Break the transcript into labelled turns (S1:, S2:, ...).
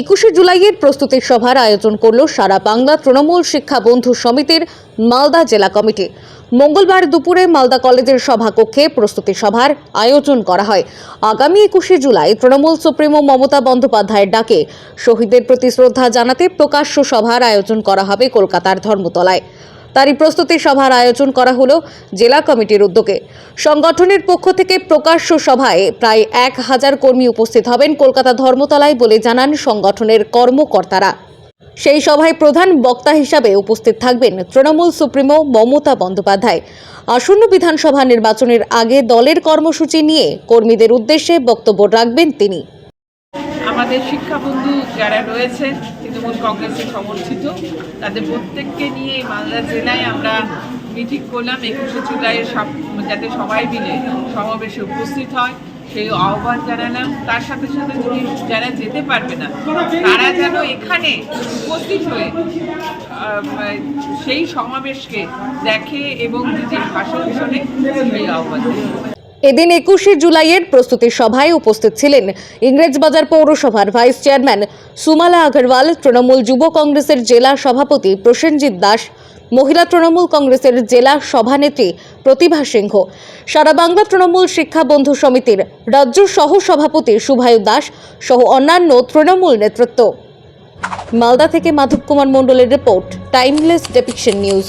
S1: একুশে জুলাইয়ের প্রস্তুতি সভার আয়োজন করল সারা বাংলা তৃণমূল শিক্ষা বন্ধু সমিতির মালদা জেলা কমিটি। মঙ্গলবার দুপুরে মালদা কলেজের সভাকক্ষে প্রস্তুতি সভার আয়োজন করা হয়। আগামী একুশে জুলাই তৃণমূল সুপ্রিমো মমতা বন্দ্যোপাধ্যায়ের ডাকে শহীদের প্রতি শ্রদ্ধা জানাতে প্রকাশ্য সভার আয়োজন করা হবে কলকাতার ধর্মতলায়। তারই প্রস্তুতি সভার আয়োজন করা হলো জেলা কমিটির উদ্যোগে। সংগঠনের পক্ষ থেকে প্রকাশ্য সভায় প্রায় এক হাজার কর্মী উপস্থিত হবেন কলকাতা ধর্মতলায় বলে জানান সংগঠনের কর্মকর্তারা। সেই সভায় প্রধান বক্তা হিসাবে উপস্থিত থাকবেন তৃণমূল সুপ্রিমো মমতা বন্দ্যোপাধ্যায়। আসন্ন বিধানসভা নির্বাচনের আগে দলের কর্মসূচি নিয়ে কর্মীদের উদ্দেশ্যে বক্তব্য রাখবেন তিনি।
S2: আমাদের শিক্ষাবন্ধু যারা রয়েছে তৃণমূল কংগ্রেসে সমর্থিত, তাদের প্রত্যেককে নিয়ে মালদা জেলায় আমরা মিটিং করলাম একুশে জুলাইয়ের সব, যাতে সবাই মিলে সমাবেশে উপস্থিত হয়, সেই আহ্বান জানালাম তার সাথে সাথে যদি যারা যেতে পারবে না, তারা যেন এখানে উপস্থিত হয়ে সেই সমাবেশকে দেখে এবং নিজের ভাষণ শোনে সেই আহ্বান।
S1: এদিন একুশে জুলাইয়ের প্রস্তুতি সভায় উপস্থিত ছিলেন ইংরেজবাজার পৌরসভার ভাইস চেয়ারম্যান সুমালা আগরওয়াল, তৃণমূল যুব কংগ্রেসের জেলা সভাপতি প্রসেনজিৎ দাস, মহিলা তৃণমূল কংগ্রেসের জেলা সভানেত্রী প্রতিভা সিংহ। সারা বাংলা তৃণমূল শিক্ষা বন্ধু সমিতির রাজ্য সহ সভাপতি সুভায়ু দাস সহ অন্যান্য তৃণমূল নেতৃত্ব। মালদা থেকে মাধব কুমার মণ্ডলের রিপোর্ট, টাইমলেস ডেপিকশন নিউজ।